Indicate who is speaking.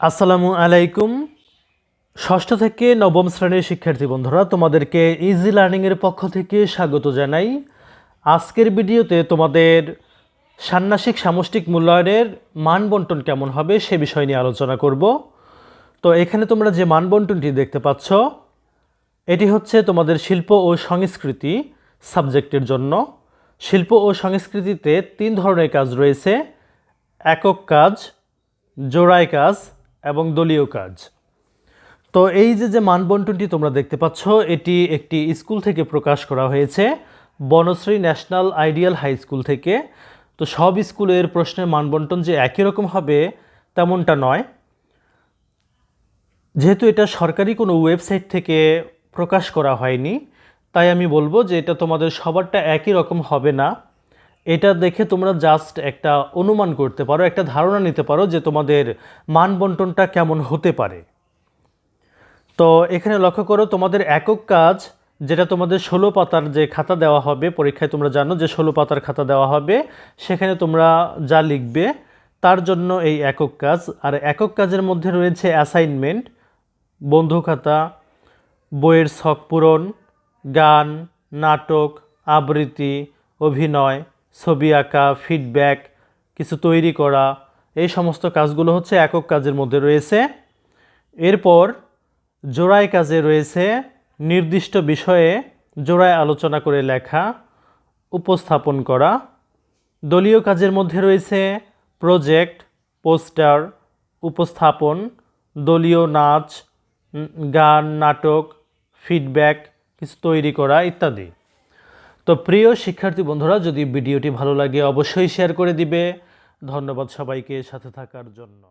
Speaker 1: আসসালামু আলাইকুম। ষষ্ঠ থেকে নবম শ্রেণির শিক্ষার্থী বন্ধুরা, তোমাদেরকে ইজি লার্নিংয়ের পক্ষ থেকে স্বাগত জানাই। আজকের ভিডিওতে তোমাদের ষান্মাসিক সামষ্টিক মূল্যায়নের মান বন্টন কেমন হবে সে বিষয় নিয়ে আলোচনা করব। তো এখানে তোমরা যে মান বন্টনটি দেখতে পাচ্ছ, এটি হচ্ছে তোমাদের শিল্প ও সংস্কৃতি সাবজেক্টের জন্য। শিল্প ও সংস্কৃতিতে তিন ধরনের কাজ রয়েছে। একক কাজ জোড়ায় কাজ এবং দলীয় কাজ। তো এই যে যে মানবন্টনটি তোমরা দেখতে পাচ্ছ, এটি একটি স্কুল থেকে প্রকাশ করা হয়েছে, Banasree national ideal high school থেকে। তো সব স্কুলের প্রশ্নের মানবন্টন যে একই রকম হবে, তেমনটা নয়। যেহেতু এটা সরকারি কোনো ওয়েবসাইট থেকে প্রকাশ করা হয়নি, তাই আমি বলব যে এটা তোমাদের সবারটা একই রকম হবে না। এটা দেখে তোমরা জাস্ট একটা অনুমান করতে পারো, একটা ধারণা নিতে পারো যে তোমাদের মান বন্টনটা কেমন হতে পারে। তো এখানে লক্ষ্য করো, তোমাদের একক কাজ, যেটা তোমাদের ষোলো পাতার যে খাতা দেওয়া হবে, পরীক্ষায় তোমরা জানো যে ষোলো পাতার খাতা দেওয়া হবে, সেখানে তোমরা যা লিখবে তার জন্য এই একক কাজ। আর একক কাজের মধ্যে রয়েছে অ্যাসাইনমেন্ট বন্ধু খাতা, বইয়ের ছক পূরণ, গান, নাটক, আবৃত্তি, অভিনয় ছবি আঁকা ফিডব্যাক কিছু তৈরি করা, এই সমস্ত কাজগুলো হচ্ছে একক কাজের মধ্যে রয়েছে। এরপর জোড়াই কাজে রয়েছে নির্দিষ্ট বিষয়ে জোড়ায় আলোচনা করে লেখা, উপস্থাপন করা। দলীয় কাজের মধ্যে রয়েছে প্রজেক্ট পোস্টার উপস্থাপন, দলীয় নাচ গান, নাটক ফিডব্যাক কিছু তৈরি করা ইত্যাদি। তো প্রিয় শিক্ষার্থী বন্ধুরা, যদি ভিডিওটি ভালো লাগে, অবশ্যই শেয়ার করে দিবে। ধন্যবাদ সবাইকে সাথে থাকার জন্য।